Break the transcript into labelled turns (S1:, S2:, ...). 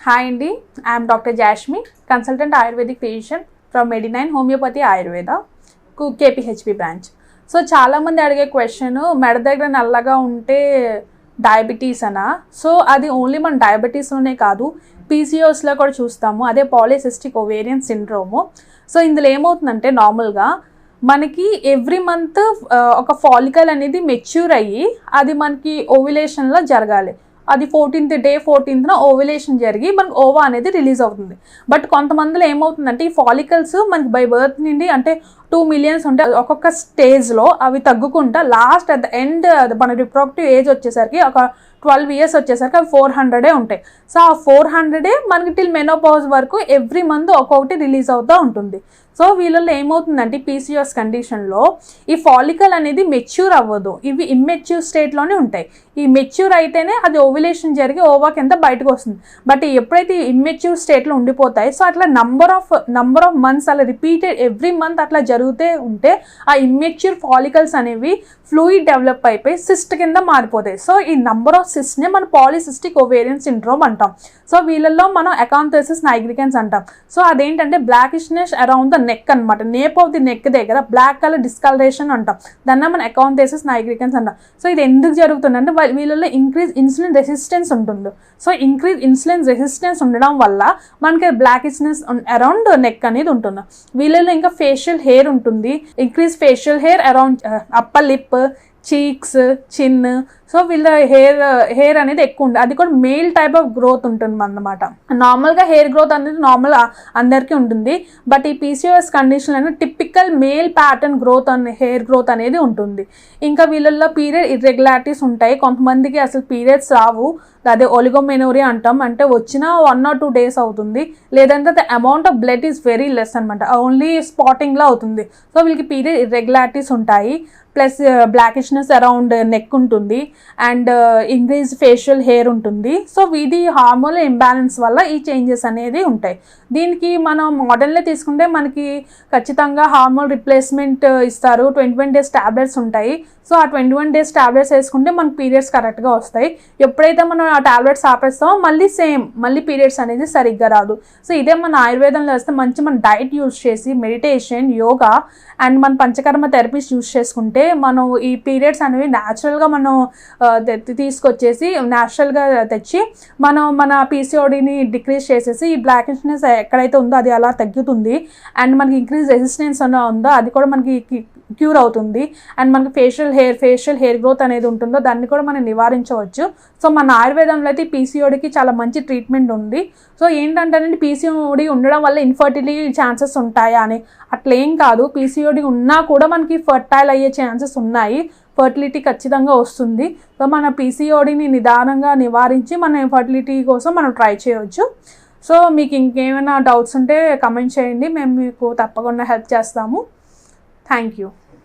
S1: Hi అండి I'm doctor Jashmi consultant ayurvedic physician from Medinine homeopathy Ayurveda కు- KPHB branch so చాలామంది అడిగే క్వశ్చన్ మెడ దగ్గర నల్లగా ఉంటే డయాబెటీస్ అనా? సో అది ఓన్లీ మన డయాబెటీస్లోనే కాదు పీసీఓస్లో కూడా చూస్తాము. అదే పాలిసిస్టిక్ ఓవేరియన్ సిండ్రోము సో ఇందులో ఏమవుతుందంటే నార్మల్గా మనకి ఎవ్రీ మంత్ uh, ఒక ఫాలికల్ అనేది మెచ్యూర్ అయ్యి అది మనకి ఓవిలేషన్లో జరగాలి. అది ఫోర్టీన్త్ డే ఫోర్టీన్త్న ఓవిలేషన్ జరిగి మనకు ఓవా అనేది రిలీజ్ అవుతుంది. బట్ కొంతమందిలో ఏమవుతుందంటే ఈ ఫాలికల్స్ మనకి బై బర్త్ నుండి అంటే టూ మిలియన్స్ ఉంటే ఒక్కొక్క స్టేజ్లో అవి తగ్గుకుంటా లాస్ట్ అట్ ద ఎండ్ మన రిప్రొడక్టివ్ ఏజ్ వచ్చేసరికి ఒక ట్వెల్వ్ ఇయర్స్ వచ్చేసరికి అవి ఫోర్ హండ్రెడే ఉంటాయి. సో ఆ ఫోర్ హండ్రెడే మనకి టిల్ మెనోపాజ్ వరకు ఎవ్రీ మంత్ ఒక్కొక్కటి రిలీజ్ అవుతూ ఉంటుంది. సో వీళ్ళల్లో ఏమవుతుందంటే పీసీఎస్ కండిషన్లో ఈ ఫాలికల్ అనేది మెచ్యూర్ అవ్వదు. ఇవి ఇమ్మెచ్యూర్ స్టేట్లోనే ఉంటాయి. ఈ మెచ్యూర్ అయితేనే అది ఓవిలేషన్ జరిగి ఓవా కింద బయటకు వస్తుంది. బట్ ఎప్పుడైతే ఇమ్మెచ్యూర్ స్టేట్లో ఉండిపోతాయి సో అట్లా number of number of months అలా రిపీటెడ్ ఎవ్రీ మంత్ అట్లా జరుగుతూ ఉంటే ఆ ఇమ్మెచ్యూర్ ఫాలికల్స్ అనేవి ఫ్లూయిడ్ డెవలప్ అయిపోయి సిస్ట్ కింద మారిపోతాయి. సో ఈ నంబర్ ఆఫ్ సిస్ట్నే మనం పాలిసిస్టిక్ ఓవేరియన్ సిండ్రోమ్ అంటాం. సో వీళ్ళల్లో మనం అకాంథోసిస్ నైగ్రికెన్స్ అంటాం. సో అదేంటంటే బ్లాకిష్నెస్ అరౌండ్ ద నెక్ అనమాట నేప్ ఆఫ్ ది నెక్ దగ్గర బ్లాక్ కలర్ డిస్కలరేషన్ అంటాం. దాన్ని మనం అకాంథోసిస్ నైగ్రికెన్స్ అంటాం. సో ఇది ఎందుకు జరుగుతుందంటే వీళ్ళల్లో వీళ్ళలో ఇంక్రీజ్ ఇన్సులిన్ రెసిస్టెన్స్ ఉంటుంది. సో ఇంక్రీజ్ ఇన్సులిన్ రెసిస్టెన్స్ ఉండడం వల్ల మనకి బ్లాకిష్నెస్ అరౌండ్ నెక్ అనేది ఉంటుంది. వీళ్ళలో ఇంకా ఫేషియల్ హెయిర్ ఉంటుంది. Increase facial hair around upper lip cheeks chin so వీళ్ళ హెయిర్ హెయిర్ uh, అనేది ఎక్కువ ఉంటుంది అది కూడా మెయిల్ టైప్ ఆఫ్ గ్రోత్ ఉంటుంది అన్నమాట నార్మల్గా హెయిర్ గ్రోత్ అనేది నార్మల్ uh, అందరికీ ఉంటుంది. బట్ ఈ పీసీఓఎస్ కండిషన్ అనేది టిపికల్ మేల్ ప్యాటర్న్ గ్రోత్ అనే హెయిర్ గ్రోత్ అనేది ఉంటుంది. ఇంకా వీళ్ళల్లో పీరియడ్ ఇర్రెగ్యులారిటీస్ ఉంటాయి. కొంతమందికి అసలు పీరియడ్స్ రావు. అదే ఒలిగోమెనోరియా అంటాం. అంటే వచ్చిన వన్ ఆర్ టూ డేస్ అవుతుంది. లేదంటే the amount of blood is very less అనమాట ఓన్లీ స్పాటింగ్లో అవుతుంది. సో వీళ్ళకి పీరియడ్ ఇర్రెగ్యులారిటీస్ ఉంటాయి. ప్లస్ బ్లాకిష్నెస్ అరౌండ్ నెక్ ఉంటుంది. అండ్ ఇంక్రీజ్ ఫేషియల్ హెయిర్ ఉంటుంది. సో ఇది హార్మోన్ ఇంబ్యాలెన్స్ వల్ల ఈ చేంజెస్ అనేది ఉంటాయి. దీనికి మనం మోడల్నే తీసుకుంటే మనకి ఖచ్చితంగా హార్మోన్ రిప్లేస్మెంట్ uh, ఇస్తారు. ట్వంటీ వన్ డేస్ ట్యాబ్లెట్స్ ఉంటాయి. సో ఆ ట్వంటీ వన్ డేస్ ట్యాబ్లెట్స్ వేసుకుంటే మనకి పీరియడ్స్ కరెక్ట్గా వస్తాయి. ఎప్పుడైతే మనం ఆ టాబ్లెట్స్ ఆపేస్తామో మళ్ళీ సేమ్ మళ్ళీ పీరియడ్స్ అనేది సరిగ్గా రాదు. సో ఇదే మన ఆయుర్వేదంలో వస్తే మంచి మన డైట్ యూస్ చేసి మెడిటేషన్ యోగా అండ్ మన పంచకర్మ థెరపీస్ యూస్ చేసుకుంటే మనం ఈ పీరియడ్స్ అనేవి న్యాచురల్గా మనం తె- తీసుకొచ్చేసి న్యాచురల్గా తెచ్చి మనం మన పీసీఓడిని డిక్రీజ్ చేసేసి ఈ బ్లాకిష్నెస్ ఎక్కడైతే ఉందో అది అలా తగ్గుతుంది. అండ్ మనకి ఇంక్రీజ్ రెసిస్టెన్స్ అన్న ఉందో అది కూడా మనకి క్యూర్ అవుతుంది. అండ్ మనకి facial hair facial hair growth అనేది ఉంటుందో దాన్ని కూడా మనం నివారించవచ్చు. సో మన ఆయుర్వేదంలో అయితే పీసీఓడికి చాలా మంచి ట్రీట్మెంట్ ఉంది. సో ఏంటంటే పీసీఓడి ఉండడం వల్ల ఇన్ఫర్టిలిటీ ఛాన్సెస్ ఉంటాయా అని. అట్లా ఏం కాదు పీసీఓడి ఉన్నా కూడా మనకి ఫర్టైల్ అయ్యే ఛాన్సెస్ ఉన్నాయి. ఫర్టిలిటీ ఖచ్చితంగా వస్తుంది. సో మన పీసీఓడిని నిదానంగా నివారించి మన ఫర్టిలిటీ కోసం మనం ట్రై చేయవచ్చు సో మీకు ఇంకేమైనా డౌట్స్ ఉంటే కమెంట్ చేయండి. మేము మీకు తప్పకుండా హెల్ప్ చేస్తాము. Thank you.